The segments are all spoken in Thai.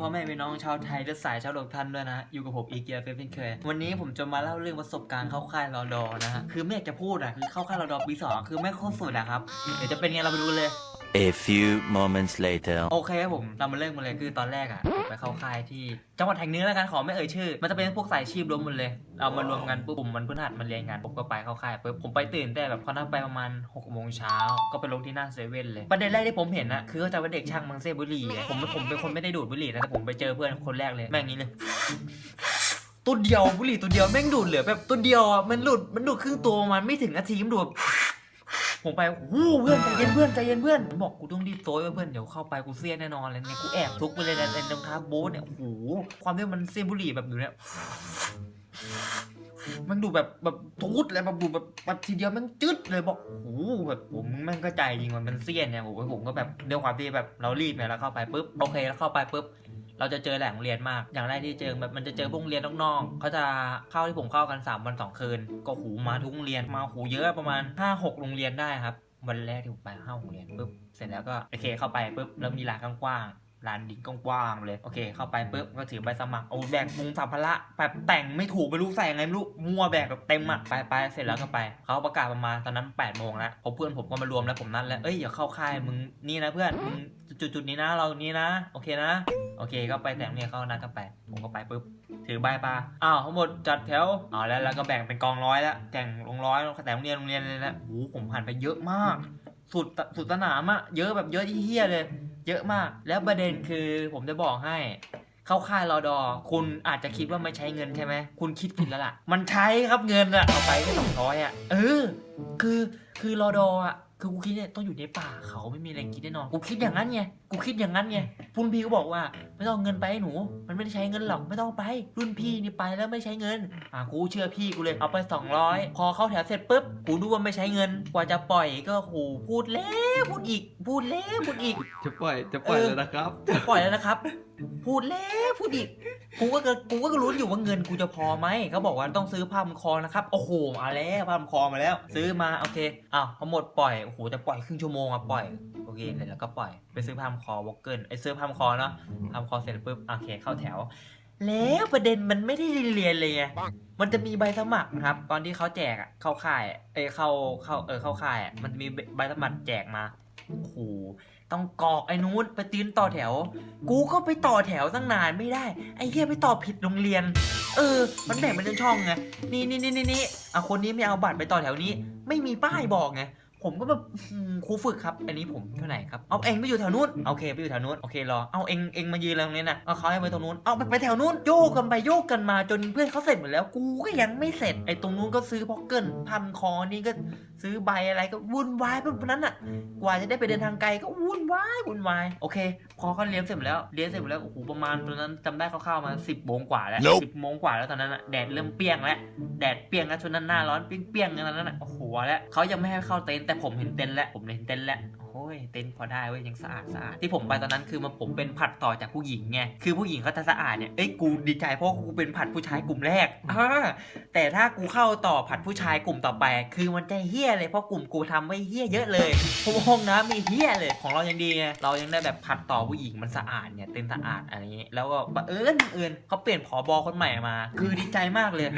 พ่อแม่พี่น้องชาวไทยและสายชาวโลกท่านด้วยนะ อยู่กับผมอีเกียเฟรนเคย วันนี้ผมจะมาเล่าเรื่องประสบการณ์เข้าค่ายรอดอนะฮะ คือไม่อยากจะพูดอะ คือเข้าค่ายรอดอปีสองคือไม่โคตรสุดอะครับ เดี๋ยวจะเป็นไงเราไปดูเลย A few moments later. โอเคครับผมเรามาเริ่มกันเลยคือตอนแรกอะ ไปเข้าค่ายที่จังหวัดแห่งหนึงแล้วกันขอไม่เอ่ยชื่อ มันจะเป็นพวกสายชีพรวมหมดเลยเอามารวมกันปุ๊บผมมันพื้นหัดมาเรียนกันผมก็ไปเข้าค่ายปุ๊บผมไปตื่นแต่แบบเขานัดไปประมาณ6กโมงเช้าก็ไปลงที่หน้าเซเว่นเลยประเด็นแรกที่ผมเห็นอะคือเขาจะเป็นเด็กช่างมังเซบุหรี่ไงผมผมเป็นคนไม่ได้ดูดบุหรี่นะแต่ผมไปเจอเพื่อนคนแรกเลยแม่งอย่างนี้เลยตัวเดียวบุหรี่ตัวเดียวแม่งดูดเหลือแบบตัวเดียวอะมันหลุดมันดูดครึ่งตัวประมันไม่ถึงนาทีมันดูดผมไปวู้เพื่อนใจเย็นเพื่อนใจเย็นเพื่อนผมบอกกูต้องรีบโต้ยไว้เพื่อนเดี๋ยวเข้าไปกูเสียแน่นอนเลยเนี่ยกูแอบซุกไปเลยในในรองเท้าโบ๊ทเนี่ยโอ้โหความที่มันเสียบุหรี่แบบอยู่เนี่ย มันดูแบบแบบทุดเลยแบบดูแบบแบบทีเดียวมันจึ๊ดเลยบอกโอ้โหแบบผมมึงแม่งก็ใจจริงมันมันเสี้ยนเนี่ยผมผมก็แบบด้วยความที่แบบเรารีบเนี่ยแล้วเข้าไปปุ๊บโอเคแล้วเข้าไปปุ๊บเราจะเจอแหล่งเรียนมาก อย่างแรกที่เจอแบบมันจะเจอพวกโรงเรียนน้อกๆเขาจะเข้าที่ผมเข้ากัน 3 วัน2คืน ก็หูมาทุกโรงเรียนมาหูเยอะประมาณ 5-6โรงเรียนได้ครับวันแรกที่ผมไปห้าโรงเรียนปุ๊บเสร็จแล้วก็โอเคเข้าไปปุ๊บแล้วมีลานกว้าง ลานดินกว้างๆเลย โอเค เข้าไปปุ๊บก็ถือใบสมัครโอ้แบกมุงสัมภาระแบบแต่งไม่ถูกไม่รู้ใส่ยังไงไม่รู้มั่วแบกแบบเต็มอะไปไปเสร็จแล้วก็ไป เขาประกาศประมาณตอนนั้น8ปดโมงแล้วผมเพื่อนผมก็มารวมแล้วผมนัดแล้วเอ้ยอย่าเข้าค่ายมึงนี่นะเพื่อนมึงจุดจุดๆนี้นะเรานี้นะ โอเคนะ โอเคก็ไปแต่งเนี่ยเขานัดกันไปผมก็ไปปุ๊บถือใบปลาอ้าวทั้งหมดจัดแถวอ๋อแล้วแล้วก็แบ่งเป็นกองร้อยแล้วแบ่งลงร้อยแต่โรงเรียนโรงเรียนเลยนะโอ้โหผมผ่านไปเยอะมาก สุดสุดสนามอะเยอะแบบเยอะที่เฮี้ยเลย เยอะมาก แล้วประเด็นคือผมจะบอกให้ เข้าค่ายรอดอ คุณอาจจะคิดว่าไม่ใช้เงินใช่ไหม คุณคิดผิดแล้วล่ะ มันใช้ครับเงินอะเอาไปแค่สองร้อยอะเออ คือคือรอดออะคือกูคิดเนี่ยต้องอยู่ในป่าเขาไม่มีอะไรกินแน่นอน กูคิดอย่างนั้นไง กูคิดอย่างนั้นไงรุ่นพี่ก็บอกว่า ไม่ต้องเอาเงินไปให้หนู มันไม่ได้ใช้เงินหรอกไม่ต้องไป รุ่นพี่นี่ไปแล้วไม่ใช้เงิน อะกูเชื่อพี่กูเลยเอาไป 200 พอเข้าแถวเสร็จปุ๊บกูดูว่าไม่ใช้เงิน กว่าจะปล่อยก็โหพูดแล้วพูดอีก พูดแล้วพูดอีก จะปล่อยจะปล่อยเออแล้วนะครับ จะปล่อยแล้วนะครับ พูดแล้วพูดอีกกูก็กูก็รู้อยู่ว่าเงินกูจะพอไหมเขาบอกว่าต้องซื้อผ้าพันคอนะครับโอ้โหมาแล้วผ้าพันคอมาแล้ว ซื้อมาโอเคอ้าวพอหมดปล่อยโอ้โหจะปล่อยครึ่งชั่วโมงอะปล่อยโอ เคเสร็จแล้วก็ปล่อยไปซื้อผ้าพันคอวอกเกิลไอซื้อผ้าพันคอเนาะผ้าพันคอเสร็จปุ๊บโอเคเข้าแถว แล้วประเด็นมันไม่ได้เรียนเลยไงมันจะมีใบสมัครนะครับ ตอนที่เขาแจกอะเข้าค่ายอะเอยเข้าเข้าเออเข้าค่ายอะมันจะมีใบสมัครแจกมาโอ้โหต้องกรอกไอ้นู้นไปตีนต่อแถว กูก็ไปต่อแถวตั้งนานไม่ได้ ไอ้เหี้ยไปต่อผิดโรงเรียน เออ มันแบ่งเป็นช่องๆไง นี่นี่นี่นี่นี่อะคนนี้ไม่เอาบัตรไปต่อแถวนี้ ไม่มีป้ายบอกไง ผมก็แบบอืมครูฝึกครับ อันนี้ผมเท่าไหร่ครับ เอาเองไปอยู่แถวนู้น โอเคไปอยู่แถวนู้น โอเครอ เอาเองเองมายืนตรงนี้นะเอาเขาให้ไปตรงนู้น เอาไปไปแถวนู้นโยกกันไปโยกกันมาจนเพื่อนเขาเสร็จหมดแล้ว กูก็ยังไม่เสร็จ ไอ้ตรงนู้นก็ซื้อพ็อกเกิลพันคอ นี่ก็ซื้อใบอะไรก็วุ่นวายแบบนั้นอะ กว่าจะได้ไปเดินทางไกลก็วุ่นวายวุ่นวาย โอเค พอเขาเรียนเสร็จหมดแล้วเรียนเสร็จหมดแล้ว โอ้โห ประมาณตอนนั้นจำได้คร่าวๆมาสิบโมงกว่าแล้ว Nope สิบโมงกว่าแล้วตอนนั้นอะแดดเริ่มเปรี้ยงแล้ว แดดเปรี้ยงแล้วช่วงนั้นหน้าร้อนเปรี้ยงๆอย่างนั้นน่ะโอ้โหแล้วเขายังไม่ให้เข้าเต็นท์แต่ผมเห็นเต็นท์แล้วผมเห็นเต็นท์แล้ว โอ้ยเต็นท์พอได้เว้ยยังสะอาดสะอาดที่ผมไปตอนนั้นคือมาผมเป็นผัดต่อจากผู้หญิงไงคือผู้หญิงเขาจะสะอาดเนี่ยเอ้ยกูดีใจเพราะกูเป็นผัดผู้ชายกลุ่มแรกอ่าแต่ถ้ากูเข้าต่อผัดผู้ชายกลุ่มต่อไป คือมันจะเฮี้ยเลยเพราะกลุ่มกูทำไว้เฮี้ยเยอะเลยเพราะว่าห้องน้ำมีเฮี้ยเลยของเรายังดีไงเรายังได้แบบผัดต่อผู้หญิงมันสะอาดเนี่ยเต็นท์สะอาดอะไรอย่างงี้แล้วก็บังเอิญบังเอิญเขาเปลี่ยนผอบอคนใหม่มา คือดีใจมากเลย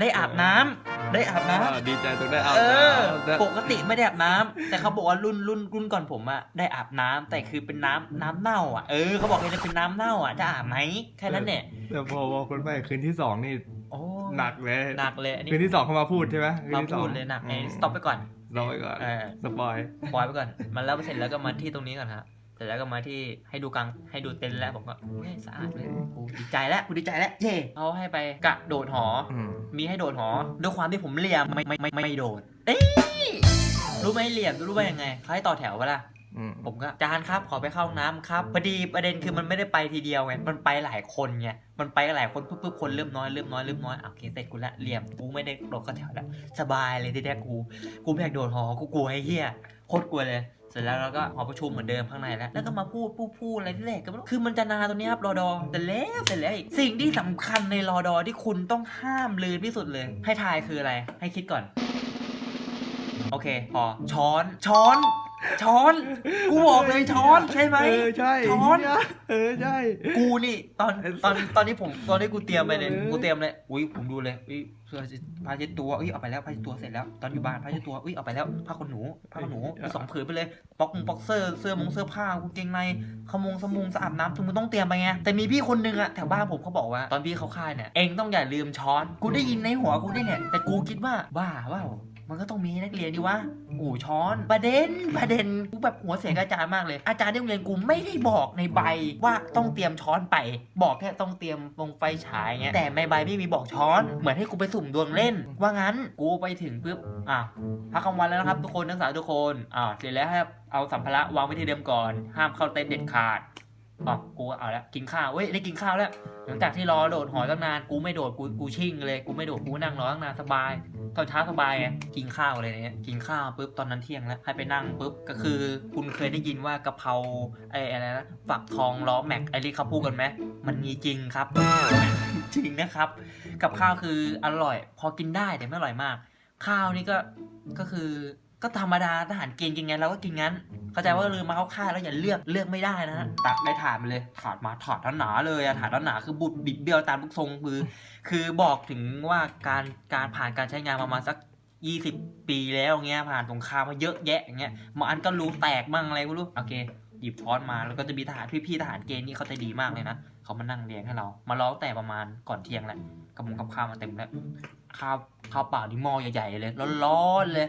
ได้อาบน้ำได้อาบน้ำอ่าดีใจตรงได้อาบเออน้ำนะปกติไม่ได้อาบน้ำแต่เขาบอกว่ารุ่นรุ่นรุ่นก่อนผมอะได้อาบน้ำแต่คือเป็นน้ำน้ำเน่าอะเออเขาบอกเลยจะเป็นน้ำเน่าอะจะอาบไหมแค่นั้นเนี่ยแต่พอพอคนใหม่คืนที่สองนี่โอ้หนักเลยหนักเลยอันนี้คืนที่สองเขามาพูดใช่ไหมคืนมาที่สอพูงดเลยหนักไงมสต็อปไปก่อนรอไว้ก่อนเออสปอยปล่อยไปก่อนมันแล้วเสร็จแล้วก็มาที่ตรงนี้ก่อนฮะเสร็จแล้วก็มาที่ให้ดูกลางให้ดูเต็นท์แล้วผมก็เฮ้ยสะอาดเลยกูดีใจแล้วกูดีใจแล้วเย่เขาให้ไปกระโดดหออืมมีให้โดดหอ ด้วยความที่ผมเหลี่ยมไม่ไม่ไม่ไม่โดดเอ้ย รู้ไหมเหลี่ยมรู้ไหมยังไงเขาให้ต่อแถวเวละอืมผมก็จานครับขอไปเข้าห้องน้ำครับพอดีประเด็นคือมันไม่ได้ไปทีเดียวไงมันไปหลายคนไงมันไปหลายคนปุ๊บปุ๊บคนเริ่มน้อยเริ่มน้อยเริ่มน้อยอะโอเคเสร็จกูละเหลี่ยมกูไม่ได้โดดเข้าแถวละสบายเลยที่แท้กูกูไม่อยากโดดหอกูกลัวไอ้เหี้ยโคตรกลัวเลย เสร็จแล้วเราก็หอประชุมเหมือนเดิมข้างในแล้ว แล้วก็มาพูดพูดพูดอะไรที่แรกก็ไม่รู้คือมันจะนานตรงนี้ครับรอดอแต่แล้วแต่แล้วอีกสิ่งที่สำคัญในรอดอที่คุณต้องห้ามลืมที่สุดเลย ให้ทายคืออะไร ให้คิดก่อน โอเค พอ ช้อน ช้อน ช้อน กูบอกเลยช้อนใช่ไหม เออใช่ช้อน เออใช่ กูนี่ตอนตอนตอนนี้ผมตอนนี้กูเตรียมไปเลยเออกูเตรียมเลยอุ้ยผมดูเลยอุ้ยเสื้อผ้าเช็ดตัวอุ้ยเอาไปแล้วผ้าเช็ดตัวเสร็จแล้วตอนอยู่บ้านผ้าเช็ดตัวอุ้ยเอาไปแล้วผ้าขนหนูผ้าขนหนูมีสองผืนไปเลยบ็อกมงบ็อกเซอร์เสื้อมงเสื้อผ้ากางเกงในขมงสมุงสะอาบน้ำทุกมึงต้องเตรียมไปไงแต่มีพี่คนนึงอะแถวบ้านผมเขาบอกว่าตอนพี่เขาค่ายเนี่ยเองต้องอย่าลืมช้อน กูได้ยินในหัวกูได้เนี่ยแต่กูคิดว่าบ้าเปล่า มันก็ต้องมีนักเรียนดิวะอู่ช้อน ประเด็นประเด็นกูแบบหัวเสียกับอาจารย์มากเลย อาจารย์ที่โรงเรียนกูไม่ได้บอกในใบว่าต้องเตรียมช้อนไป บอกแค่ต้องเตรียมลงไฟฉายเงี้ยแต่ในใบไม่มีบอกช้อน เหมือนให้กูไปสุ่มดวงเล่น ว่างั้นกูไปถึงปุ๊บอะพักกลางวันแล้วนะครับทุกคนนักศึกษาทุกคนอ่าเสร็จแล้วครับเอาสัมภาระวางไว้ที่เดิมก่อน ห้ามเข้าเต็นท์เด็ดขาด อ๋อกูเอาล้วกินข้าวเว้ยได้กินข้าวแล้ว หลังจากที่รอโดดหอตั้งนานกูไม่โดดกูกูชิ่งเลยกูไม่โดดกูนั่งรอตั้งนานสบายตอนเช้าสบายไงกินข้าวอะไรเนี้ยกินข้าวปุ๊บตอนนั้นเที่ยงแล้วให้ไปนั่งปุ๊บก็คือ คุณเคยได้ยินว่ากะเพราไอ้อะไรนะฝักทองล้อแม็กไอ้ที่เขาพูดกันไหมมันมีจริงครับ จริงนะครับ กับข้าวคืออร่อย พอกินได้แต่ไม่อร่อยมาก ข้าวนี่ก็ก็คือ ก็ธรรมดาทหารเกณฑ์กินงั้นเราก็กินงั้น เข้าใจว่าลืมมาเข้าค่ายแล้วอย่าเลือกเลือกไม่ได้นะฮะตักได้ถาดมาเลยถาดมาถาดหนาๆเลยอะถาดหนาๆคือบุดบิดเบี้ยวตามลูกทรงคือ คือบอกถึงว่าการการผ่านการใช้งานประมาณสัก20ปีแล้วเงี้ยผ่านสงครามมาเยอะแยะอย่างเงี้ยบางอันก็รูแตกมั่งอะไรไม่รู้โอเคหยิบช้อนมาแล้วก็จะมีทหารพี่ๆทหารเกณฑ์นี่เขาใจดีมากเลยนะเขามานั่งเลี้ยงให้เรา มาร้องแต่ประมาณก่อนเที่ยงแหละกับมุงกับข้าวมาเต็มแล้ว ข้าวข้าวเปล่าที่หม้อใหญ่ๆเลยร้อนๆเลย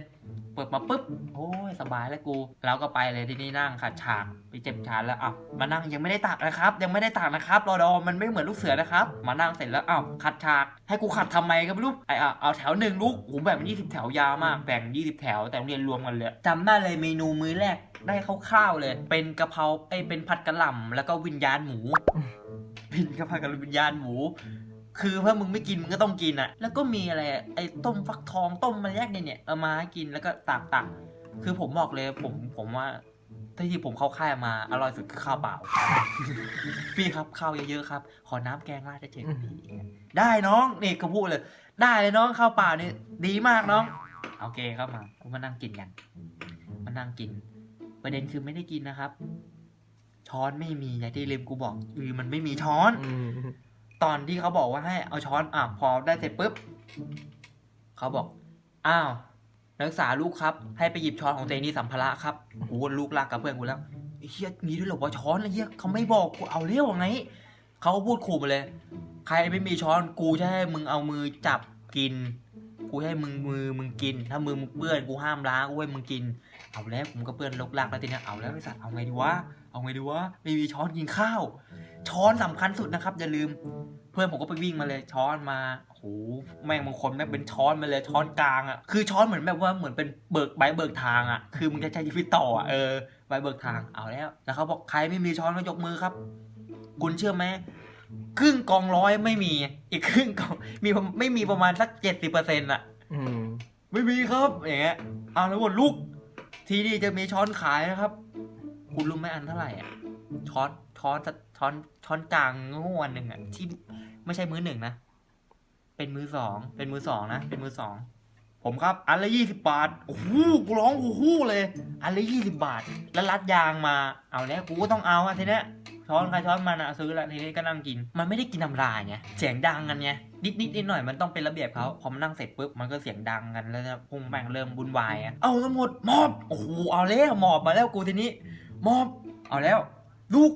เปิดมาปุ๊บโอ้ยสบายแล้วกูเราก็ไปเลยที่นี่นั่งขัดฉากไปเจ็บชานแล้วอะมานั่งยังไม่ได้ตักนะครับ ยังไม่ได้ตักนะครับรอดอมันไม่เหมือนลูกเสือนะครับ มานั่งเสร็จแล้วอ้าวขัดฉาก ให้กูขัดทำไมก็ไม่รู้ไอ้อะเอาแถวหนึ่งลูกโอ้โหแบ่งเป็นยี่สิบแถวยาวมากแบ่งยี่สิบแถวแต่โรงเรียนรวมกันเลยจำได้เลยเมนูมื้อแรกได้คร่าวๆเลย เป็นกะเพราไอ้ยเป็นผัดกะหล่ำแล้วก็วิญญาณหมูเป็นกะเพรากับวิญญาณหมู คือถ้ามึงไม่กินมึงก็ต้องกินอะแล้วก็มีอะไรอะไอ้ต้มฟักทองต้มมาแยกเนี่ยเนี่ยเอามาให้กินแล้วก็ตักตักคือผมบอกเลยผมผมว่าที่ผมเข้าค่ายมาอร่อยสุดคือข้าวเปล่า พี่ครับข้าวเยอะๆครับ ขอน้ำแกงราดเฉยๆได้น้องนี่ก็พูดเลย ได้เลยน้องข้าวเปล่านี่ดีมากน้องโอเคเข้ามาก็มานั่งกินกันมานั่งกิน ประเด็นคือไม่ได้กินนะครับ ช้อนไม่มีอย่างที่ลืมกูบอกคือมันไม่มีช้อนอืม ตอนที่เขาบอกว่าให้เอาช้อนอะพอได้เสร็จปุ๊บเขาบอก อ้าว นักศึกษาลูกครับ ให้ไปหยิบช้อนของตัวเองนี่สัมภาระครับกูลูกลากกับเพื่อนกูแล้วเฮียมีด้วยเหรอว่าช้อนอะไอ้เฮียเขาไม่บอกกูเอาเรียวไงเขาก็พูดขู่มาเลย ใครไม่มีช้อนกูจะให้มึงเอามือจับกิน กูให้มึงมือมึงกิน ถ้ามือมึงเปื้อนกูห้ามล้างกูให้มึงกิน เอาแล้วผมก็เปื้อนลกลากแล้วทีนี้เอาแล้วไอสัตว์เอาไงดีวะ เอาไงดีวะไม่มีช้อนกินข้าว ช้อนสำคัญสุดนะครับอย่าลืม พื่อนผมก็ไปวิ่งมาเลยช้อนมาโอ้โหแม่งบางคนแม่งเป็นช้อนมาเลยช้อนกลางอะคือช้อนเหมือนแบบว่าเหมือนเป็นเบิกใบเบิกทางอะคือมึงจะใช้ชีวิตต่ออะเออใบเบิกทางเอาแล้ว แล้วเขาบอกใครไม่มีช้อนก็ยกมือครับ คุณเชื่อไหมครึ่งกองร้อยไม่มีอีกครึ่งกองมีประไม่มีประมาณสักเจ็ดสิบเปอร์เซ็นต์อะอืมไม่มีครับอย่างเงี้ยเอาแล้วหมดลูก ทีนี่จะมีช้อนขายนะครับ คุณรู้ไหมอันเท่าไหร่อะช้อนช้อนช้อนช้อนกลางงูอันหนึ่งอะที่ ไม่ใช่มือหนึ่งนะ เป็นมือสอง เป็นมือสองนะ เป็นมือสอง ผมครับ อันละยี่สิบบาท โอ้โหกูร้องโอ้โหเลย อันละยี่สิบาท แล้วรัดยางมา เอาแล้วกูก็ต้องเอาอะทีเนี้ยช้อนใครช้อนมันอะซื้อแล้วทีนี้ก็นั่งกิน มันไม่ได้กินน้ำลายไง เสียงดังกันไง นิดนิดนิดหน่อยมันต้องเป็นระเบียบเขาพอมันนั่งเสร็จปุ๊บมันก็เสียงดังกันแล้วเนี่ยพุงแม่งเริ่มบุญวายอะเอาทั้งหมดมอบ โอ้โห เอาแล้วหมอบมาแล้วกูทีนี้ มอบ เอาแล้ว ลูก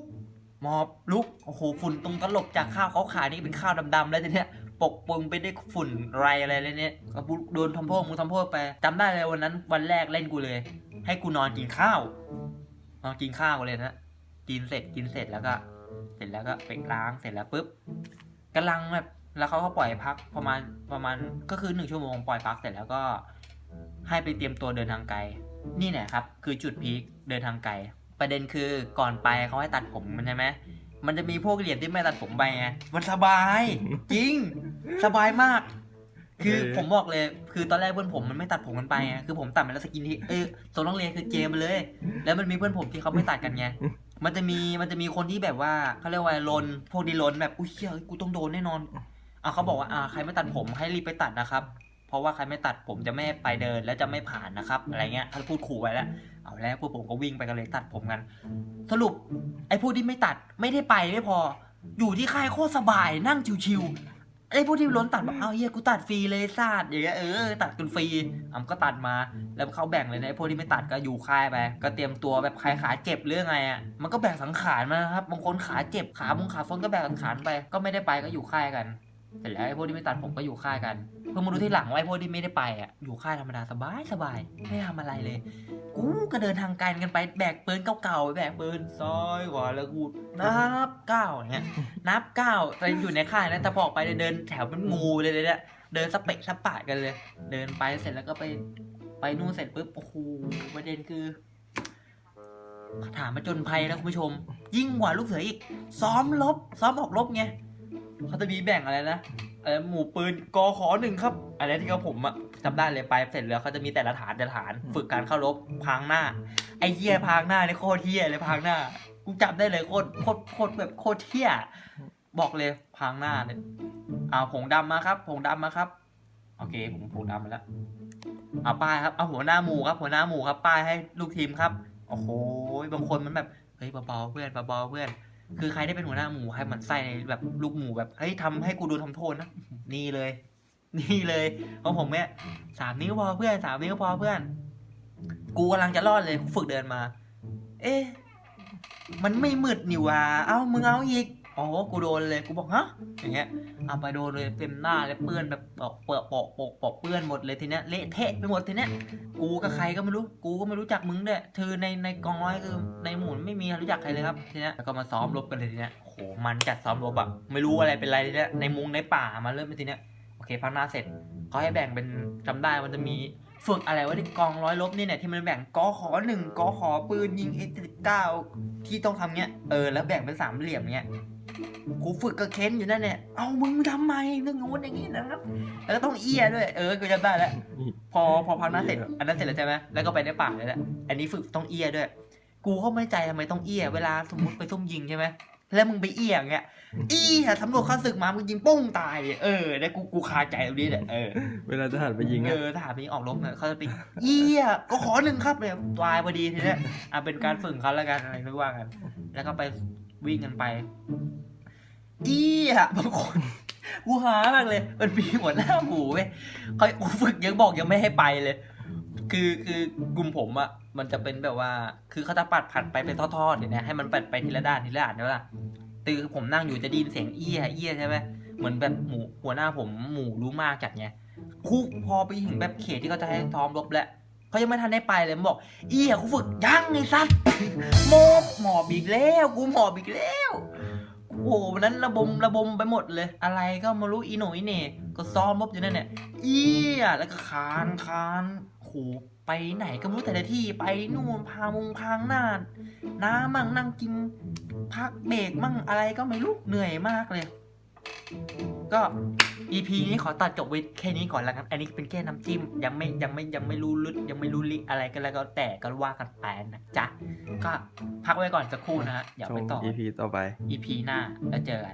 หมอบลุกโอ้โหฝุ่นตรงตลบจากข้าวเขาขายนี่เป็นข้าวดำๆแล้วทีเนี้ยปกปึงไปด้วยฝุ่นไรอะไรเลยเนี่ยก็โดนทำโทษมึงทำโทษไปจำได้เลยวันนั้นวันแรกเล่นกูเลย ให้กูนอนกินข้าวนอนกินข้าวเลยนะกินเสร็จกินเสร็จแล้วก็ เสร็จแล้วก็ไปล้างเสร็จแล้วปุ๊บกำลังแบบแล้วเขาก็ปล่อยพักประมาณประมาณก็คือหนึ่งชั่วโมงปล่อยพักเสร็จแล้วก็ ให้ไปเตรียมตัวเดินทางไกล นี่แหละครับ คือจุดพีคเดินทางไกล ประเด็นคือก่อนไปเขาให้ตัดผมมันใช่ไหมมันจะมีพวกเหรียญที่ไม่ตัดผมไปไงมันสบาย จริง สบายมาก คือผมบอกเลย คือตอนแรกเพื่อนผมมันไม่ตัดผมกันไปไงคือผมตัดไปแล้วสกินที่เออโซนต้องเรียนคือเจมไปเลย แล้วมันมีเพื่อนผมที่เขาไม่ตัดกันไงมันจะมีมันจะมีคนที่แบบว่าเขาเรียกว่าลนพวกดีลนแบบอุ้ยเชี่ยกูต้องโดนแน่นอนอะเขาบอกว่าอ่าใครไม่ตัดผมให้รีบไปตัดนะครับ เพราะว่าใครไม่ตัดผมจะไม่ให้ไปเดินและจะไม่ผ่านนะครับอะไรเงี้ยเขาพูดขู่ไว้แล้วเอาแล้วพวกผมก็วิ่งไปกันเลยตัดผมกัน สรุปไอ้พวกที่ไม่ตัดไม่ได้ไปไม่พอ อยู่ที่ค่ายโคตรสบายนั่งชิวๆไอ้พวกที่ล้นตัดบอกเอาเฮียกูตัดฟรีเลยซาดอย่างเงี้ยเออตัดกันฟรีอะก็ตัดมาแล้วเขาแบ่งเลยนะไอ้พวกที่ไม่ตัดก็อยู่ค่ายไปก็เตรียมตัวแบบใครขาเจ็บหรือไงอะมันก็แบ่งสังขารมาครับบางคนขาเจ็บขาบางขาฟ้นก็แบ่งสังขารไป ก็ไม่ได้ไปก็อยู่ค่ายกัน เสร็จแล้วไอ้พวกที่ไม่ตัดผมก็อยู่ค่ายกันเพิ่งมาดูที่หลังว่าไอ้พวกที่ไม่ได้ไปอะอยู่ค่ายธรรมดาสบายสบายไม่ทำอะไรเลย กูก็เดินทางไกลกันไปแบกปืนเก่าๆแบกปืนซ้ายขวาแล้วกูนับเก้าอย่างเงี้ยนับเก้าแต่อยู่ในค่ายนะแต่พอออกไปเนี่ยเดินแถวเป็นงูเลยเนี่ยเดินสเปะสปะกันเลย เดินไปเสร็จแล้วก็ไปไปนู่นเสร็จปุ๊บโอ้โหประเด็นคือถามมาจนภัยนะคุณผู้ชม ยิ่งกว่าลูกเสืออีก ซ้อมลบ ซ้อมออกลบไง เขาจะมีแบ่งอะไรนะเออหมู่ปืนกอขอหนึ่งครับ อะไรที่เขาผมอะจำได้เลยไปเสร็จแล้วเขาจะมีแต่ละฐานแต่ละฐานฝึกการเข้ารบพรางหน้า ไอ้เหี้ยพรางหน้านี่โคตรเหี้ยเลยพรางหน้ากูจำได้เลยโคตรโคตรโคตรแบบโคตรเหี้ยบอกเลยพรางหน้าเนี่ยเอาผงดำมาครับผงดำมาครับ โอเค ผมผงดำมาแล้วเอาป้ายครับเอาหัวหน้าหมู่ครับ หัวหน้าหมู่ครับป้ายให้ลูกทีมครับโอ้โหบางคนมันแบบเฮ้ยเบาๆเพื่อนเบาๆเพื่อน คือใครได้เป็นหัวหน้าหมู่ให้มันไส้ในแบบลูกหมูแบบเฮ้ยทำให้กูโดนทำโทษนะนี่เลย นี่เลยเพราะผมเนี่ยสามนิ้วพอเพื่อนสามนิ้วพอเพื่อน กูกำลังจะรอดเลยกูฝึกเดินมา เอ๊ะมันไม่มืดนี่ว่าเอ้ามึงเอาอีก อ๋อกูโดนเลยกูบอกฮะอย่างเงี้ยเอาไปโดนเลยเต็มหน้าเลยเปื้อนแบบเปลือปอกปอกปอกเปื้อนหมดเลยทีเนี้ยเละเทะไปหมดทีเนี้ยกูกับใครก็ไม่รู้กูก็ไม่รู้จักมึงด้วยเธอในในกองร้อยคือในหมู่ไม่มีรู้จักใครเลยครับทีเนี้ยแล้วก็มาซ้อมรบกันเลยทีเนี้ยโหมันจัดซ้อมรบอะไม่รู้อะไรเป็นไรทีเนี้ยในมุงในป่ามาเริ่มเป็นทีเนี้ยโอเคพักหน้าเสร็จเขาให้แบ่งเป็นจำได้มันจะมีฝึกอะไรวะที่กองร้อยรบนี่เนี่ยที่มันแบ่งกอขอหนึ่งกอขอปืนยิงเอสิบเก้าที่ต้องทำเนี้ยเออแล้วแบ่งเป็นสามเหลี่ยมเนี้ย กูฝึกกับเค้นอยู่นั่นเนี่ยเอามึงทำไมเรื่องงู้นอย่างงี้นะครับ แล้วก็ต้องเอี้ยด้วย เออกูจำได้แล้ว พอพอพักนั้นเสร็จ อันนั้นเสร็จแล้วใช่ไหมแล้วก็ไปในป่าเลยแหละ อันนี้ฝึกต้องเอี้ยด้วย กูก็ไม่ใจทำไมต้องเอี้ยเวลาสมมติไปซุ่มยิงใช่ไหมแล้วมึงไปเอี้ยอย่างเงี้ยเอี้ยตำรวจเข้าศึกมามึงยิงปุ้งตาย เออได้กูกูคาใจตรงนี้แหละเออเวลาทหารไปยิงเออะอทหารไปยิงออกรบเนี่ยเขาจะไปเอี้ยก็ขอหนึ่งครับเนี่ยตายพอดีทีเนี้ยอะเป็นการฝึกเขาแล้วกันอะไรไม่ว่ากัน แล้วก็ไปวิ่งกันไป อี้ยบางคนกูหามากเลย มันมีหัวหน้าหมูเว้ยเขากูฝึกยังบอกยังไม่ให้ไปเลย คือคือกลุ่มผมอะมันจะเป็นแบบว่า คือเขาจะปัดผัดไปเป็นทอดๆเนี้ยให้มันปัดไปทีละด้านทีละด้านใช่ไหมล่ะตือผมนั่งอยู่จะไดยินเสียงเอี้ยเอี้ยใช่ไหมเหมือนแบบหมูหัวหน้าผมหมูรู้มากจัดไงคุกพอไปถึงแบบเขตที่เขาจะให้ทอมรบแล้วเขายังไม่ทันได้ไปเลยมันบอก เอี้ยกูฝึกยังไอ้สัสหมอบหมอบอีกแล้ว กูหมอบอีกแล้ว โอ้โหวันนั้นระบมระบมไปหมดเลย อะไรก็ไมารู้อีโหนอีเหน่ก็ซ้อมรบอยู่นั่นเนี่ยเอี้ยแล้วก็คานคานโหไปไหนก็ไม่รู้แต่ละที่ไปนู่นพามุงพางหน้าน้ำมั่งนั่งกิน พักเบรกมั่งอะไรก็ไม่รู้เหนื่อยมากเลย ก็ EP นี้ขอตัดจบไว้แค่นี้ก่อนแล้วกัน อันนี้เป็นแค่น้ำจิ้ม ยังไม่ยังไม่ยังไม่รู้ลึกยังไม่รู้ลิอะไรกันแล้วก็แต่ก็ว่ากันไปนะจ๊ะ ก็พักไว้ก่อนสักครู่นะฮะอย่าชไปม ต่อ EP ต่อไป EP หน้าแล้วเจอกัน